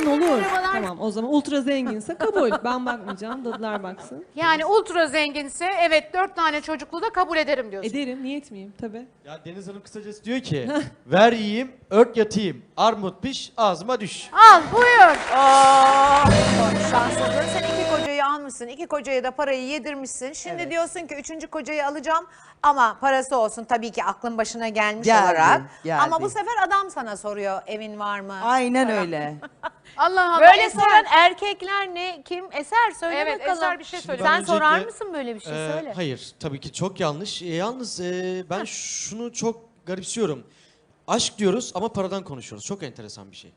zaman olur. Merhabalar. Tamam o zaman ultra zenginse kabul. Ben bakmayacağım dadılar baksın. Yani ultra zenginse evet dört tane çocuklu da kabul ederim diyorsun. Ederim niye etmeyeyim tabii. Ya Deniz Hanım kısacası diyor ki ver yiyeyim, ört yatayım, armut piş, ağzıma düş. Al buyur. Aa, şanslısın. Sen iki kocayı almışsın. iki kocaya da parayı yedirmişsin. Şimdi diyorsun ki üçüncü kocayı alacağım ama parası olsun tabii ki aklın başına gelmiş Geldi, olarak. geldi. Ama bu sefer adam sana soruyor evin var mı? Aynen öyle. Allah Allah. Böyle Eser. soran erkekler ne? Kim? Eser söyle Evet, bakalım. Eser bir şey söyle. ben Sen öncelikle- sorar mısın böyle bir şey? Ee, söyle. hayır, tabii ki çok yanlış. Ee, yalnız e, ben şunu çok garipsiyorum. Aşk diyoruz ama paradan konuşuyoruz. Çok enteresan bir şey.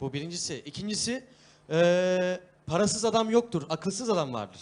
Bu birincisi. İkincisi, e, parasız adam yoktur, akılsız adam vardır.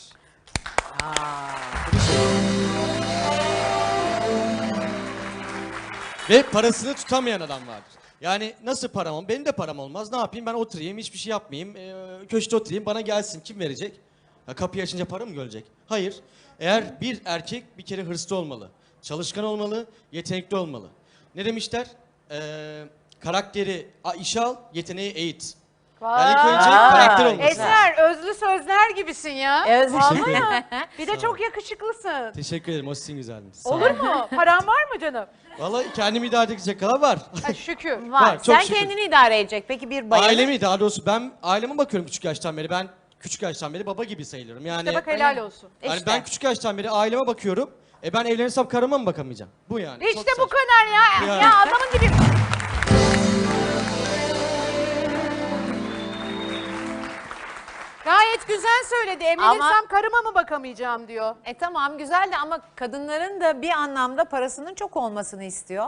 Ve parasını tutamayan adam vardır. Yani nasıl param olmaz? Benim de param olmaz. Ne yapayım? Ben oturayım, hiçbir şey yapmayayım. Ee, köşede oturayım, bana gelsin. Kim verecek? Ya kapıyı açınca para mı görecek? Hayır. Eğer bir erkek bir kere hırslı olmalı. Çalışkan olmalı, yetenekli olmalı. Ne demişler? Ee, karakteri işe al, yeteneği eğit. Yani ilk önce karakter olması. Eser özlü sözler gibisin ya. Özlü Teşekkür ederim. Bir de çok yakışıklısın. Teşekkür ederim. O sizin güzelliğiniz. Sağ Olur mu? Paran var mı canım? Vallahi kendimi idare edecek kadar var. Ha, şükür. Var. Var, çok Sen şükür. kendini idare edecek. Peki bir bayanı Ailemi daha doğrusu ben aileme bakıyorum küçük yaştan beri. Ben küçük yaştan beri baba gibi sayılırım. Yani İşte bak helal olsun. yani İşte. ben küçük yaştan beri aileme bakıyorum. E ben evlenirsem karıma mı bakamayacağım? Bu yani. Çok İşte bu saçma. kadar ya. Ya. Ya adamın gibi. Gayet güzel söyledi. Evlenirsem Ama- karıma mı bakamayacağım diyor. E tamam güzel de ama kadınların da bir anlamda parasının çok olmasını istiyor.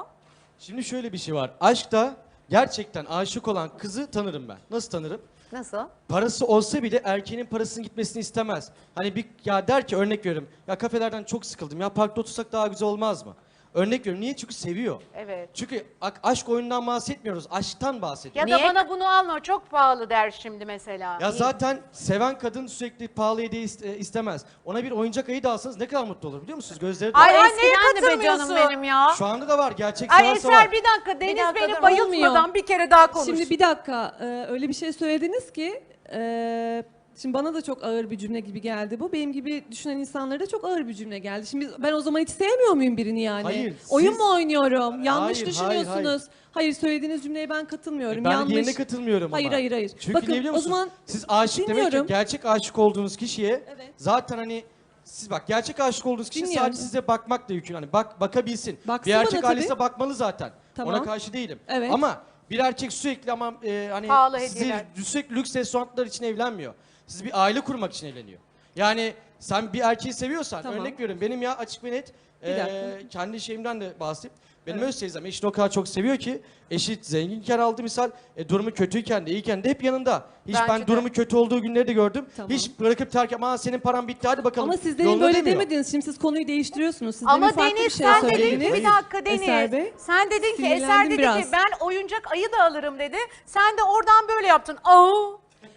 Şimdi şöyle bir şey var. Aşkta gerçekten aşık olan kızı tanırım ben. Nasıl tanırım? Nasıl? Parası olsa bile erkeğinin parasının gitmesini istemez. Hani bir ya der ki örnek veriyorum. Ya kafelerden çok sıkıldım. Ya parkta otursak daha güzel olmaz mı? Örnek veriyorum. Niye? Çünkü seviyor. Evet. Çünkü a- aşk oyunundan bahsetmiyoruz. Aşktan Ya bahsediyoruz. da Niye? bana bunu alma çok pahalı der şimdi mesela. Ya zaten seven kadın sürekli pahalı hediye e, istemez. Ona bir oyuncak ayı da alsanız ne kadar mutlu olur biliyor musunuz? Gözleri de Ay, ay neye Eskiden de be canım katılmıyorsun? benim ya. Şu anda da var. Gerçek Ay Eser var. bir dakika Deniz dakika, beni dur. bayıltmadan Olmuyor. bir kere daha konuş. Şimdi bir dakika e, öyle bir şey söylediniz ki e, şimdi bana da çok ağır bir cümle gibi geldi bu. Benim gibi düşünen insanlara da çok ağır bir cümle geldi. Şimdi biz- ben o zaman hiç sevmiyor muyum birini yani? Hayır, Oyun siz- mu oynuyorum? Yanlış Hayır, düşünüyorsunuz. hayır, Hayır, söylediğiniz cümleye ben katılmıyorum. Ben Yanlış. diğerine katılmıyorum Hayır ama. hayır hayır. Çünkü Bakın niye biliyor o musunuz? zaman Siz aşık demek ki dinliyorum. gerçek aşık olduğunuz kişiye Evet. zaten hani siz bak gerçek aşık olduğunuz kişi Dinliyorum. sadece size bakmakla yükümlü. Hani bak bakabilsin. Baksın bir erkek bana ailesine bakmalı zaten. Tamam. Ona karşı değilim. Evet. Ama bir erkek sürekli ama e, hani Pahalı sizi hediyeler. sürekli lüks restoranlar için evlenmiyor. Siz bir aile kurmak için evleniyor. Yani sen bir erkeği seviyorsan Tamam. örnek veriyorum benim ya açık ve net Bir e, dakika. kendi şeyimden de bahsedeyim. Benim öz teyzem eşini o kadar çok seviyor ki eşi zenginken aldı misal e, durumu kötüyken de iyiyken de hep yanında. Hiç Bence ben de. durumu kötü olduğu günleri de gördüm. Tamam. Hiç bırakıp terk ama senin paran bitti hadi bakalım. Ama siz demin Yoluna böyle demiyor. demediniz. Şimdi siz konuyu değiştiriyorsunuz. Siz Ama demin farklı Deniz bir şey sen dedin söylediniz. ki bir dakika Deniz. Eser Bey. Sen dedin ki Eser Sinirlendim dedi biraz. ki ben oyuncak ayı da alırım dedi. Sen de oradan böyle yaptın. Aa.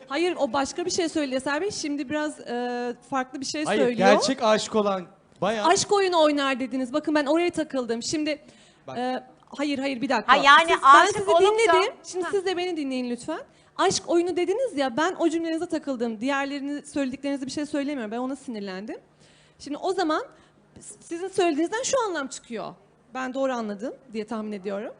Hayır o başka bir şey söyledi Eser Bey. Şimdi biraz e, farklı bir şey Hayır söylüyor. gerçek aşık olan bayan. Aşk oyunu oynar dediniz. Bakın ben oraya takıldım. Şimdi Bak. e, hayır hayır bir dakika. Ha, yani Siz- ben aşık sizi olup da- dinledim. Şimdi Ha. siz de beni dinleyin lütfen. Aşk oyunu dediniz ya ben o cümlenize takıldım. Diğerlerini söylediklerinize bir şey söylemiyorum. Ben ona sinirlendim. Şimdi o zaman sizin söylediğinizden şu anlam çıkıyor. Ben doğru anladım diye tahmin ediyorum.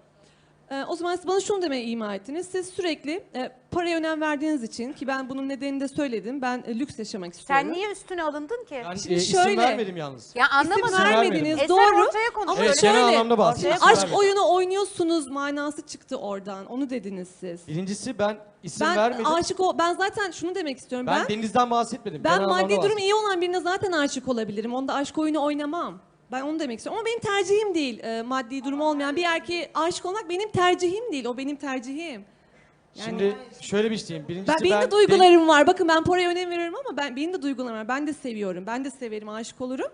Ee, o zaman siz bana şunu demeye ima ettiniz. Siz sürekli e, paraya önem verdiğiniz için ki ben bunun nedenini de söyledim. Ben e, lüks yaşamak istiyorum. Sen niye üstüne alındın ki? Ben Şimdi e, isim şöyle- vermedim yalnız. Ya anlamadım. İsim vermediniz. Eser doğru. ortaya konuş. Ama Evet, şöyle, genel anlamda bahsediyorum. Şimdi İsim aşk vermedim. oyunu oynuyorsunuz manası çıktı oradan. Onu dediniz siz. Birincisi ben isim Ben vermedim. aşık o ben zaten şunu demek istiyorum. ben, Ben ben, Deniz'den bahsetmedim. genel anlamda maddi durum bahsettim. iyi olan birine zaten aşık olabilirim. Onda aşk oyunu oynamam. Ben onu demek istiyorum. Ama benim tercihim değil. Ee, maddi durumu olmayan bir erkeğe aşık olmak benim tercihim değil. O benim tercihim. Yani- Şimdi şöyle bir şey diyeyim. Birincisi Ben, benim de duygularım var. Bakın ben paraya önem veriyorum ama ben benim de duygularım var. Ben de seviyorum. Ben de severim, aşık olurum.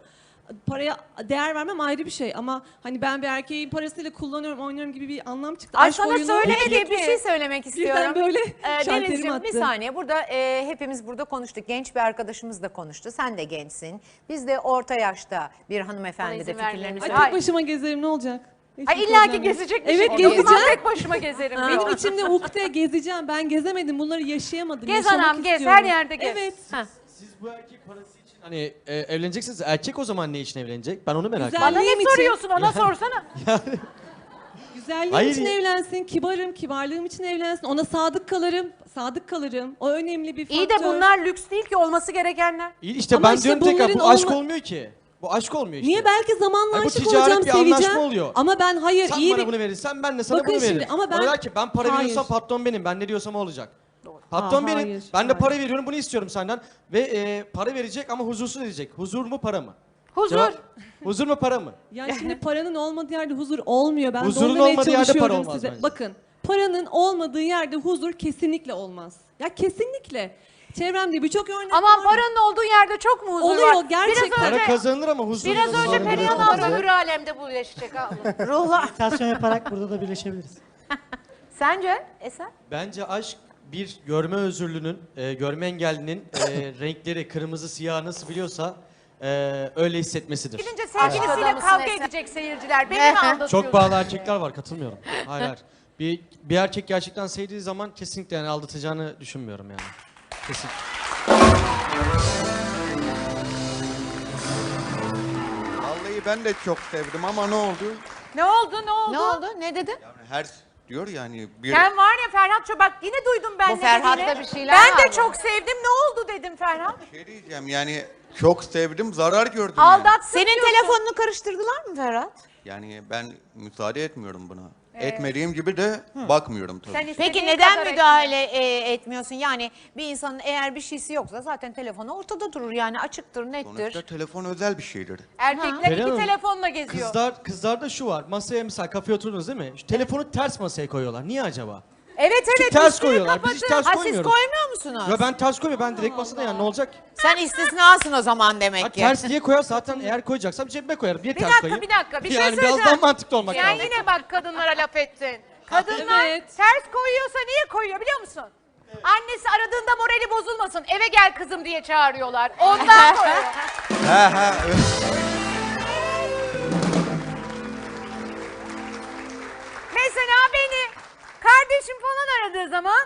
Paraya değer vermem ayrı bir şey ama hani ben bir erkeğin parasıyla kullanıyorum, oynuyorum gibi bir anlam çıktı. Ay Aşk sana oyunu söylemediğim bir şey söylemek istiyorum. birden böyle Ee, şalterim Denizciğim attı. bir saniye burada e, hepimiz burada konuştuk. Genç bir arkadaşımız da konuştu. Sen de gençsin. Biz de orta yaşta bir hanımefendi de izin fikirlerini vermeyin. Ay söyledi. tek başıma gezerim ne olacak? Hiçbir Ha illa ki yok. Evet şey. Gezeceğim. ben tek başıma gezerim diyor. Benim içimde ukde gezeceğim. Ben gezemedim. Bunları yaşayamadım. Gez yaşamak anam, gez. istiyorum. Her yerde gez. Evet. Ha. Siz bu erkek parası hani e, evleneceksiniz. Erkek o zaman ne için evlenecek? Ben onu merak ediyorum. Bana ne için- soruyorsun ona sorsana. Güzelliğim Hayır için evlensin, kibarım, kibarlığım için evlensin. Ona sadık kalırım, sadık kalırım. O önemli bir faktör. İyi de bunlar lüks değil ki olması gerekenler. İyi işte Ama ben işte diyorum tekrar bu bunların aşk olma- olmuyor ki. Bu aşk olmuyor işte. Niye belki zamanla Ay bu aşık ticaret olacağım, bir anlaşma seveceğim. oluyor. Ama ben hayır Sen iyi bana bir... bunu verirsen ben de sana Bakın bunu şimdi, veririm. ama ben- Bana der ki ben para Hayır. veriyorsam patron benim. Ben ne diyorsam o olacak. Patron Aa, benim. hayır, ben de hayır. para veriyorum bunu istiyorum senden. Ve e, para verecek ama huzursuz edecek. Huzur mu para mı? Huzur. Cevap, huzur mu para mı? Ya şimdi paranın olmadığı yerde huzur olmuyor. Ben Huzurun de onu demeye olmadığı yerde para çalışıyorum olmaz size. bence. Bakın paranın olmadığı yerde huzur kesinlikle olmaz. Ya kesinlikle. Çevremde birçok örnek Ama var. paranın olduğu yerde çok mu huzur Oluyor, var? gerçekten. Biraz Para önce, kazanılır ama huzur biraz önce Perihan huzur- abla öbür alemde yaşayacak abla. Ruhla. Meditasyon yaparak burada da birleşebiliriz. Sence Eser? Bence aşk bir görme özürlünün, e, görme engellinin e, renkleri kırmızı siyah nasıl biliyorsa e, öyle hissetmesidir. Gidince sevgilisiyle adamısın kavga edecek seyirciler. Beni mi aldatıyorsun? Çok bağlı erkekler var katılmıyorum. Hayır hayır. Bir, bir erkek gerçekten sevdiği zaman kesinlikle yani aldatacağını düşünmüyorum yani. Kesin. Vallahi ben de çok sevdim ama ne oldu? Ne oldu ne oldu? Ne oldu? Ne dedi? Yani her diyor yani bir Sen var ya Ferhat Ço- bak yine duydum ben Bu ne Ferhat'ta dediğini. bir şeyler Ben var de çok sevdim ne oldu dedim Ferhat. şey diyeceğim yani çok sevdim zarar gördüm yani. Aldatsın Senin diyorsun. telefonunu karıştırdılar mı Ferhat? Yani ben müsaade etmiyorum buna. Etmediğim gibi de bakmıyorum tabii. Sen istediğin Peki neden müdahale e, etmiyorsun? Yani bir insanın eğer bir şeysi yoksa zaten telefonu ortada durur yani açıktır, nettir. Sonuçta telefon özel bir şeydir. Erkekler Perihan iki Hanım, telefonla geziyor. Kızlar kızlarda şu var. Masaya mesela kafeye oturdunuz değil mi? Şu telefonu ters masaya koyuyorlar. Niye acaba? Evet evet. ters üstünü koyuyorlar. Biz hiç kapatın. ters Ha siz koymuyoruz. koymuyor musunuz? Ya ben ters koymuyorum. Ben direkt masada yani ne olacak? Sen istisnasın o zaman demek Ha, ki. ters diye koyar zaten eğer koyacaksam cebime koyarım. Niye Bir ters dakika koyayım? bir dakika bir şey yani biraz daha mantıklı olmak Sen lazım. yine bak kadınlara laf ettin. Kadınlar Evet. ters koyuyorsa niye koyuyor biliyor musun? Annesi aradığında morali bozulmasın. Eve gel kızım diye çağırıyorlar. Ondan koyuyor. He he. evet. Aradığı zaman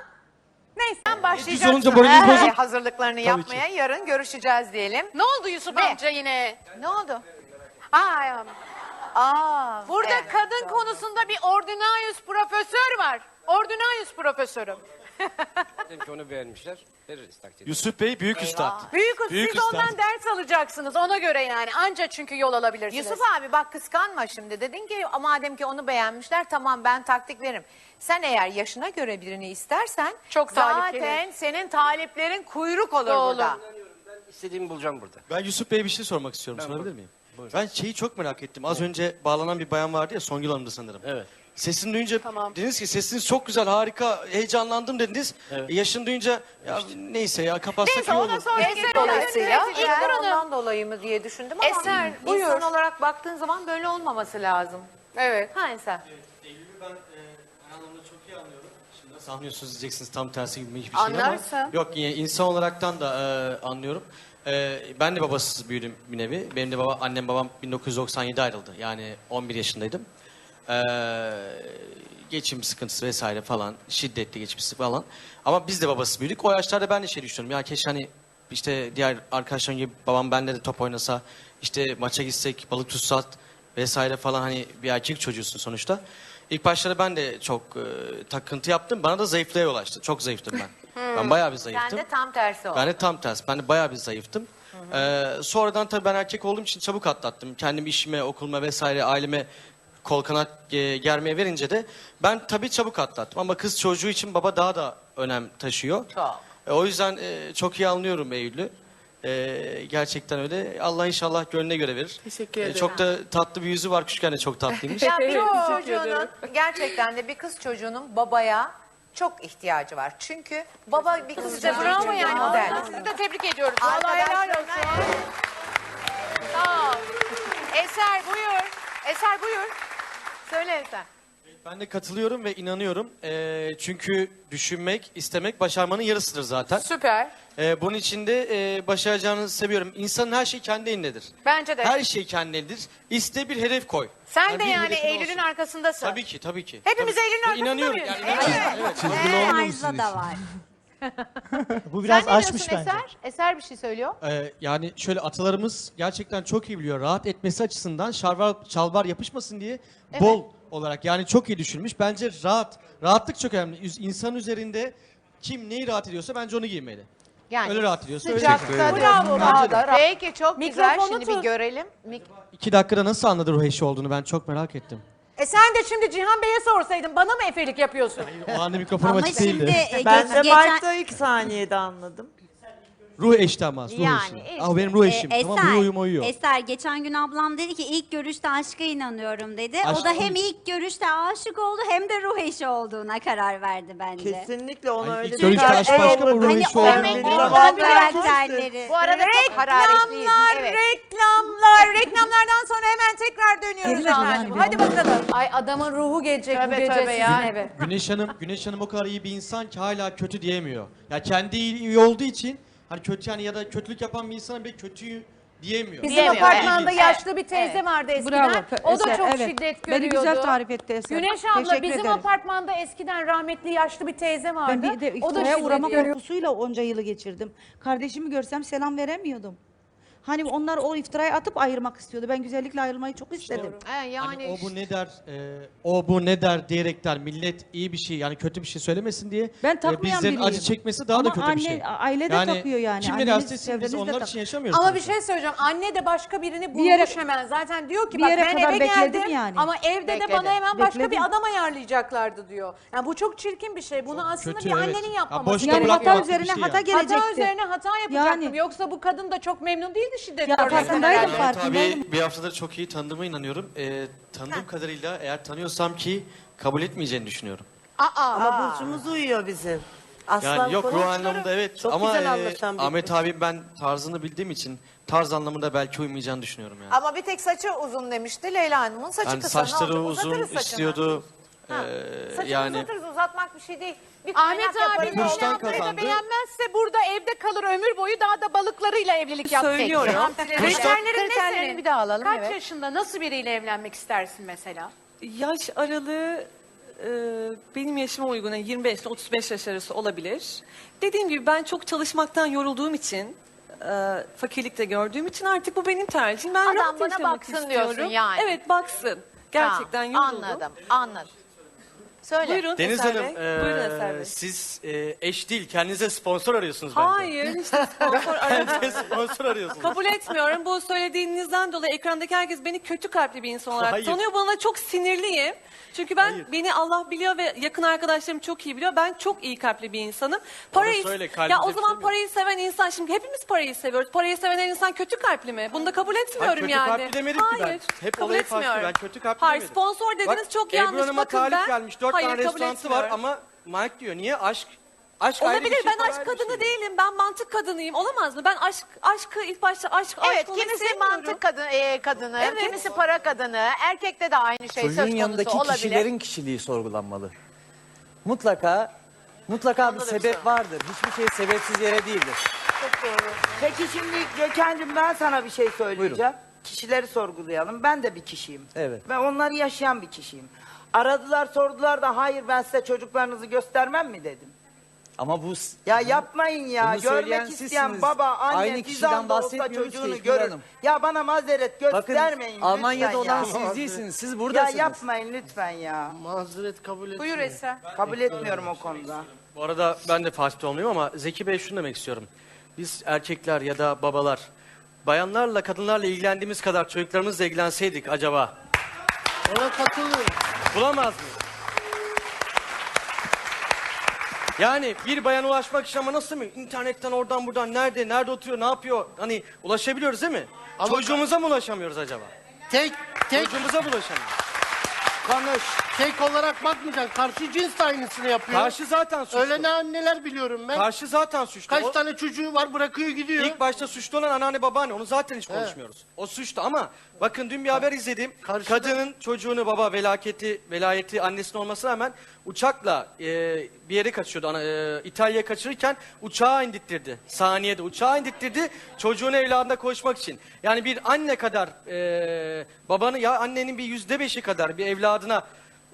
neyse ben Düz başlayacağım. olunca Ee, bozuk. hazırlıklarını yapmaya yarın görüşeceğiz diyelim. Ne oldu Yusuf amca yine? Ne oldu? Aa, Aa, burada evet. kadın konusunda bir ordinarius profesör var. Ordinarius profesörüm. Dedim ki onu beğenmişler. Veririz takdir. Yusuf Bey büyük üstad. Büyük, Büyük siz ondan üstad. ders alacaksınız ona göre yani. Anca çünkü yol alabilirsiniz. Yusuf abi bak kıskanma şimdi. Dedin ki madem ki onu beğenmişler tamam ben taktik veririm. Sen eğer yaşına göre birini istersen Çok talip zaten gelir. senin taliplerin kuyruk olur Doğru. burada. Ben istediğimi bulacağım burada. Ben Yusuf Bey'e bir şey sormak istiyorum. Ben Sorabilir miyim? Buyurun. Ben şeyi çok merak ettim. Az önce bağlanan bir bayan vardı ya Songül Hanım'dı sanırım. Evet. Sesini duyunca Tamam. dediniz ki sesiniz çok güzel, harika, heyecanlandım dediniz. Evet. E, yaşını duyunca ya neyse ya kapatsak Neyse iyi ona olur. sonra Neyse gelir. dolayısıyla Hanım. ondan dolayı mı diye düşündüm ama Eser, insan buyur. olarak baktığın zaman böyle olmaması lazım. Evet. Ha Eser. Eylül'ü ben e, anlamda çok iyi anlıyorum. Şimdi nasıl anlıyorsunuz diyeceksiniz tam tersi gibi hiçbir şey Anlarsın. ama. Yok yine insan olaraktan da e, anlıyorum. E, ben de babasız büyüdüm bir nevi. Benim de baba, annem babam 1997 ayrıldı. Yani 11 yaşındaydım. E, geçim sıkıntısı vesaire falan. Şiddetli geçim sıkıntısı falan. Ama biz de babasız büyüdük. O yaşlarda ben de şey düşünüyorum. Ya keşke hani işte diğer arkadaşlarım gibi babam benimle de top oynasa. işte maça gitsek, balık tutsak vesaire falan hani bir erkek çocuğusun sonuçta. İlk başlarda ben de çok e, takıntı yaptım. Bana da zayıflığa yol açtı. Çok zayıftım ben. Ben bayağı bir zayıftım. de tam tersi ol. Ben de tam tersi. Ben de bayağı bir zayıftım. Ee, sonradan tabii ben erkek olduğum için çabuk atlattım. Kendim işime, okuluma vesaire aileme kol kanat e, germeye verince de ben tabii çabuk atlattım. Ama kız çocuğu için baba daha da önem taşıyor. Çok. E, o yüzden e, çok iyi anlıyorum Eylül'ü. E, gerçekten öyle. Allah inşallah gönlüne göre verir. Teşekkür ederim. çok da tatlı bir yüzü var. Küçükken de çok tatlıymış. Ya bir kız çocuğunun gerçekten de bir kız çocuğunun babaya çok ihtiyacı var. Çünkü baba bir kız çocuğu Bravo için bir yani. model. Vallahi Sizi de tebrik ediyoruz. Vallahi helal olsun. Arkadaşlarına Sağ ol. Eser buyur. Eser buyur. Söyle Eser. Ben de katılıyorum ve inanıyorum. Ee, çünkü düşünmek, istemek başarmanın yarısıdır zaten. Süper. Ee, bunun için de e, başaracağınızı seviyorum. İnsanın her şeyi kendi elindedir. Bence de. Her şey kendi elindedir. İste bir hedef koy. Sen de bir yani hedefin Eylül'ün olsun. arkasındasın. Tabii ki, tabii ki. Hepimiz. Eylül'ün arkasında inanıyorum. mıyız? Yani inanıyorum. Evet. Arıza da var. Bu biraz Sen ne aşmış diyorsun bence. Eser? Eser bir şey söylüyor. Ee, yani şöyle atalarımız gerçekten çok iyi biliyor. Rahat etmesi açısından şalvar, şalvar yapışmasın diye bol olarak yani çok iyi düşünmüş. Bence rahat, rahatlık çok önemli. Üz- İnsan üzerinde kim neyi rahat ediyorsa bence onu giymeli. Yani öyle rahat ediyorsa öyle sıcakta giymeli. Bravo, bravo. da. Peki çok güzel. Mikrofonu Şimdi bir tut. görelim. Mik- İki dakikada nasıl anladı ruh eşi olduğunu ben çok merak ettim. E sen de şimdi Cihan Bey'e sorsaydın bana mı efelik yapıyorsun? O anda mikrofonum Ama açık şimdi değildi. e, Ben geç- de geçen... Mart'ta ilk saniyede anladım. Ruh eşti ama ruh Yani eşi. Ah, o benim ruh E, eşim. tamam ruh uyum uyuyor. Eser geçen gün ablam dedi ki ilk görüşte aşka inanıyorum dedi. Aşk o da hem ilk görüşte aşık oldu hem de ruh eşi olduğuna karar verdi bence. Kesinlikle ona Hani öyle ilk görüşte bir- aşk başka mı ruh Hani eşi o o karakterleri. Bu arada çok hararetliyim. Reklamlar, Evet. Reklamlar. Reklamlardan sonra hemen tekrar dönüyoruz efendim. bir Hadi bakalım. Ay adamın ruhu gelecek bu Tövbe gece tövbe sizin ya. eve. Güneş Hanım, Güneş Hanım o kadar iyi bir insan ki hala kötü diyemiyor. Ya kendi iyi, iyi olduğu için hani kötü yani ya da kötülük yapan bir insana bile kötüyü diyemiyor. Bizim Diyemiyor, apartmanda evet. yaşlı bir teyze vardı eskiden. Bravo, o da Eser, çok evet. şiddet görüyordu. Beni güzel tarif etti Eser. Güneş abla Teşekkür bizim ederim. apartmanda eskiden rahmetli yaşlı bir teyze vardı. Ben bir de o da iftiraya şiddet uğrama görüyordu. korkusuyla onca yılı geçirdim. Kardeşimi görsem selam veremiyordum. Hani onlar o iftirayı atıp ayırmak istiyordu. Ben güzellikle ayrılmayı çok istedim. He, yani Hani o bu ne der, e, o bu ne der diyerekten millet iyi bir şey yani kötü bir şey söylemesin diye Ben e, takmayan bizlerin acı biriyim. çekmesi daha da Ama kötü anne, bir şey. aile de takıyor yani. Kim ne Anneniz, derse desin çevreniz biz de onlar tak- için yaşamıyoruz. Ama bir sonuçta. şey söyleyeceğim. Anne de başka birini bulmuş Bir yere- hemen. Zaten diyor ki bir bak yere ben kadar eve bekledim geldim yani. ama evde de bana hemen başka Bekledim. bir adam ayarlayacaklardı diyor. Yani bu çok çirkin bir şey. Bunu aslında kötü, bir evet. annenin Ya yapmaması. boşta Yani hata bir üzerine şey hata yani. gelecekti. Hata üzerine hata yapacaktım. Yani. Yoksa bu kadın da çok memnun değildi şiddet Ya görmekten farkındaydım, herhalde. fark- farkındayım. Tabii bir haftadır çok iyi tanıdığıma inanıyorum. E, tanıdığım kadarıyla eğer tanıyorsam ki kabul etmeyeceğini düşünüyorum. Ama burcumuz uyuyor bizim. Aslan Yani yok ruh anlamında evet Çok ama güzel e, anlaşan bir Ahmet burç. abi ben tarzını bildiğim için tarz anlamında belki uymayacağını düşünüyorum yani. ama bir tek saçı uzun demişti Leyla Hanım'ın. Saçı Yani kısa. ne saçları olacak? uzun Uzatırız saçını. istiyordu. Ha, Ee, Saçını yani uzatırız uzatmak bir şey değil. Bir Ahmet kaynak yaparız, ablayı da kazandı. beğenmezse burada evde kalır ömür boyu daha da balıklarıyla evlilik yapacak. Söylüyorum. Kriterlerin ne Kriterlerini senin? bir daha alalım, Kaç evet. yaşında nasıl biriyle evlenmek istersin mesela? Yaş aralığı e, benim yaşıma uygun yani 25 ile 35 yaş arası olabilir. Dediğim gibi ben çok çalışmaktan yorulduğum için, e, fakirlikte gördüğüm için artık bu benim tercihim. Ben Adam rahat bana yaşamak baksın istiyorum. diyorsun yani. Evet baksın. Gerçekten Tamam, yoruldum. Anladım anladım. Söyle. Buyurun Deniz Eser Hanım, Bey. Buyurun Eser Bey. siz eee, eş değil, kendinize sponsor arıyorsunuz bence. Hayır, işte sponsor. Kendinize sponsor arıyorsunuz. Kabul etmiyorum. Bu söylediğinizden dolayı ekrandaki herkes beni kötü kalpli bir insan olarak Hayır. tanıyor. Buna çok sinirliyim. Çünkü ben Hayır. beni Allah biliyor ve yakın arkadaşlarım çok iyi biliyor. Ben çok iyi kalpli bir insanım. Parayı söyle, ya o zaman bir şey mi? parayı seven insan şimdi hepimiz parayı seviyoruz. Parayı seven her insan kötü kalpli mi? Bunu da kabul etmiyorum kötü yani. kalpli demedim ki ben. Hayır. Hep kabul olayı farklı. etmiyorum. Ben kötü kalpli Hayır, demedim. sponsor dediniz Bak, çok Ebru yanlış. Hanım'a Bakın talip ben gelmiş. Dört Hayır, tane kabul var etmiyorum. ama Mike diyor. Niye? Aşk. Aşk ayrı bir Olabilir. şey, ben para aşk ayrı bir kadını şey. değilim. Ben mantık kadınıyım. Olamaz mı? Ben aşk aşkı ilk başta aşk Evet aşk kimisi sevmiyorum. mantık kadını, e, kadını Evet. kimisi para kadını. Erkekte de aynı şey söz Çocuğun konusu yanındaki olabilir. kişilerin kişiliği sorgulanmalı. Mutlaka mutlaka bir sebep vardır. Hiçbir şey sebepsiz yere değildir. Peki şimdi Gökhan'cığım ben sana bir şey söyleyeceğim. Buyurun. Kişileri sorgulayalım. Ben de bir kişiyim. Evet. Ben onları yaşayan bir kişiyim. Aradılar sordular da hayır ben size çocuklarınızı göstermem mi dedim. Ama bu Ya yapmayın ya. Bunu söyleyen Görmek isteyen sizsiniz. baba, anne, Aynı kişiden bahsetmiyoruz ki çocuğunu İlknur görür. Hanım. Ya bana mazeret bakın göstermeyin Almanya'da lütfen olan ya. siz değilsiniz. Siz Ya buradasınız. yapmayın lütfen ya. Buyur Eser. Kabul etmiyorum o konuda. Bu arada ben de Fatih olmayayım ama Zeki Bey şunu demek istiyorum. Biz erkekler ya da babalar bayanlarla kadınlarla ilgilendiğimiz kadar çocuklarımızla ilgilenseydik acaba? Ona katılıyorum. Bulamaz mıyız? Yani bir bayana ulaşmak için ama nasıl mı? İnternetten oradan buradan nerede, nerede oturuyor, ne yapıyor? Hani ulaşabiliyoruz değil mi? Çocuğumuza mı ulaşamıyoruz acaba? Tek Çocuğumuza mı ulaşamıyoruz? Konuş. Fake olarak bakmayacaksın. Karşı cins de aynısını yapıyor. Karşı zaten suçlu. Öyle ne anneler biliyorum ben. Karşı zaten suçlu. Kaç O- tane çocuğu var bırakıyor gidiyor. İlk başta suçlu olan anneanne babaanne onu zaten hiç konuşmuyoruz. O suçlu ama bakın dün bir haber izledim. Karşıda- Kadının çocuğunu baba velaketi velayeti annesinin olmasına rağmen uçakla e, bir yere kaçıyordu. Ana, e, İtalya'ya kaçırırken uçağa indirttirdi. Saniyede uçağa indirttirdi çocuğunu evladına koşmak için. Yani bir anne kadar e, babanı ya annenin bir yüzde beşi kadar bir evladına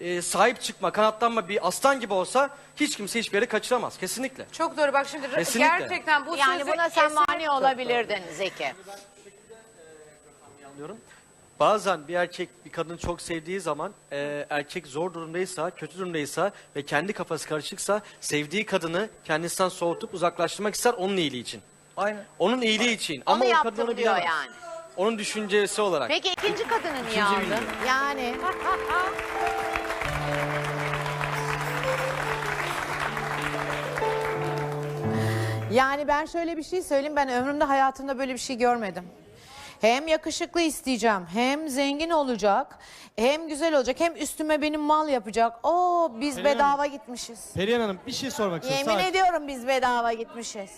e, sahip çıkma, kanatlanma bir aslan gibi olsa hiç kimse hiçbir yere kaçıramaz. Kesinlikle. Çok doğru bak şimdi Kesinlikle. gerçekten bu Yani sözü buna sen mani olabilirdin Zeki. anlıyorum. Bazen bir erkek bir kadını çok sevdiği zaman e, erkek zor durumdaysa, kötü durumdaysa ve kendi kafası karışıksa sevdiği kadını kendisinden soğutup uzaklaştırmak ister onun iyiliği için. Aynen. Onun iyiliği için. Onu Ama o yaptım kadın onu diyor bilemez. yani. Onun düşüncesi olarak. Peki ikinci kadını niye aldın? bilmiyorum. Yani Yani ben şöyle bir şey söyleyeyim. Ben ömrümde hayatımda böyle bir şey görmedim. Hem yakışıklı isteyeceğim, hem zengin olacak, hem güzel olacak, hem üstüme benim mal yapacak. Oo biz Perihan bedava gitmişiz. Perihan Hanım bir şey sormak istiyorum. Yemin ediyorum biz bedava gitmişiz.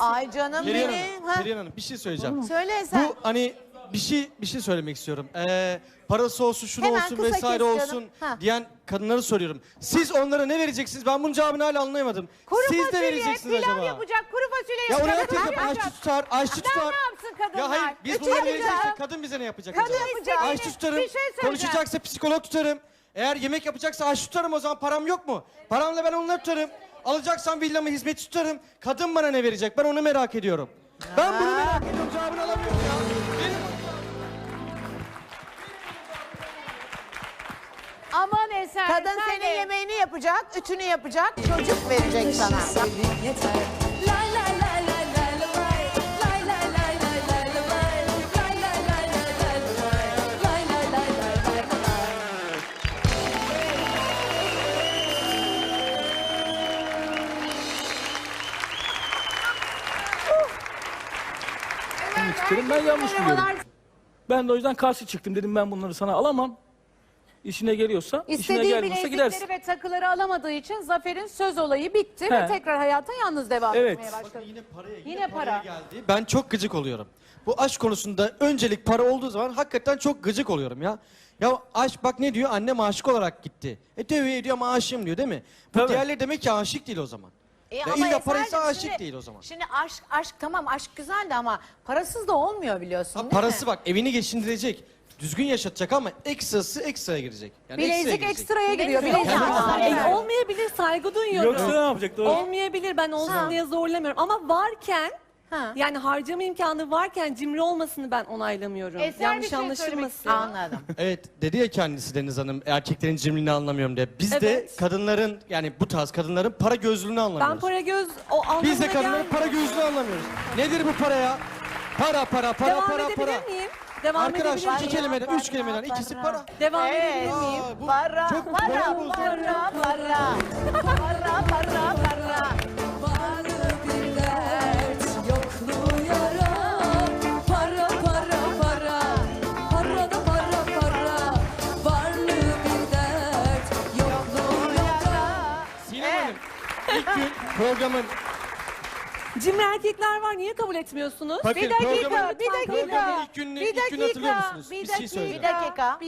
Ay canım Perihan benim. Hanım, Ha, Perihan Hanım bir şey söyleyeceğim. Söyle sen. Bu hani bir şey bir şey söylemek istiyorum. Ee, parası olsun, şunu Hemen olsun kısa vesaire kes canım. olsun Ha. diyen kadınları soruyorum. Siz onlara ne vereceksiniz? Ben bunun cevabını hala anlayamadım. Kuru Siz fasulye, vereceksiniz pilav acaba? yapacak, kuru fasulye Ya oraya yapacak. atacak, Kadın aşçı tutar, aşçı tutar. ne yapsın kadınlar? Ya hayır biz bunları yapacak. vereceksek kadın bize ne yapacak Kadın acaba? yapacak. Aşçı tutarım, Bir şey söyleyeceğim. konuşacaksa psikolog tutarım. Eğer yemek yapacaksa aşçı tutarım o zaman param yok mu? Paramla ben onları tutarım. Alacaksam villamı hizmetçi tutarım. Kadın bana ne verecek? Ben onu merak ediyorum. Ben bunu merak ediyorum. Cevabını alamıyorum Aman Eser. Kadın sen senin de- yemeğini yapacak, ütünü yapacak, çocuk verecek sana. ben yanlış biliyorum. Ben de o yüzden karşı çıktım. Dedim ben bunları sana alamam. İşine geliyorsa, işine İstediği gelmiyorsa gidersin. bilezikleri ve takıları alamadığı için Zafer'in söz olayı bitti ve He. tekrar hayata yalnız devam Evet. etmeye başladı. Yine paraya, Yine para. geldi. Ben çok gıcık oluyorum. Bu aşk konusunda öncelik para olduğu zaman hakikaten çok gıcık oluyorum ya. Ya aşk bak ne diyor? Annem aşık olarak gitti. E dövüyor diyor ama aşığım diyor değil mi? Bu Tabii. diğerleri demek ki aşık değil o zaman. E Ya Eser'cim paraysa aşık şimdi- değil o zaman. Şimdi aşk, aşk tamam aşk güzel de ama parasız da olmuyor biliyorsun Ha, değil parası mi? bak evini geçindirecek. Düzgün yaşatacak ama ekstrası ekstraya girecek. Yani ekstraya Bilezik girecek. ekstraya giriyor. Bilezik. E, olmayabilir saygı duyuyorum. Yoksa ne yapacak? Doğru. Olmayabilir ben olsun diye zorlamıyorum ama varken Ha. yani harcama imkanı varken cimri olmasını ben onaylamıyorum. Eser bir Yanlış şey söylemek anlaşılmasın. istiyor. Anladım. Evet dedi ya kendisi Deniz Hanım erkeklerin cimriliğini anlamıyorum diye. Biz de Evet. kadınların yani bu tarz kadınların para gözlülüğünü anlamıyoruz. Ben para göz o anlamına Biz de kadınların gelmiyor. para gözlüğünü anlamıyoruz. Nedir bu para ya? Para para para Devam para edebilir para. miyim? Devam Arkadaş edebilir iki miyim? kelimeden, üç kelimeden ikisi para. Devam edebilir miyim? Aa, bu Para, çok para, para, para, para, para, para, para. Para para para Para da para para Varlığı bir dert Yokluğu yara Sinem Hanım ilk gün programın Cimri erkekler var niye kabul etmiyorsunuz? bakın Bir dakika, programın, bir dakika. programın ilk gününü Bir ilk günü hatırlıyor dakika, musunuz? bir Bir şey dakika. söyleyeceğim. Bir dakika.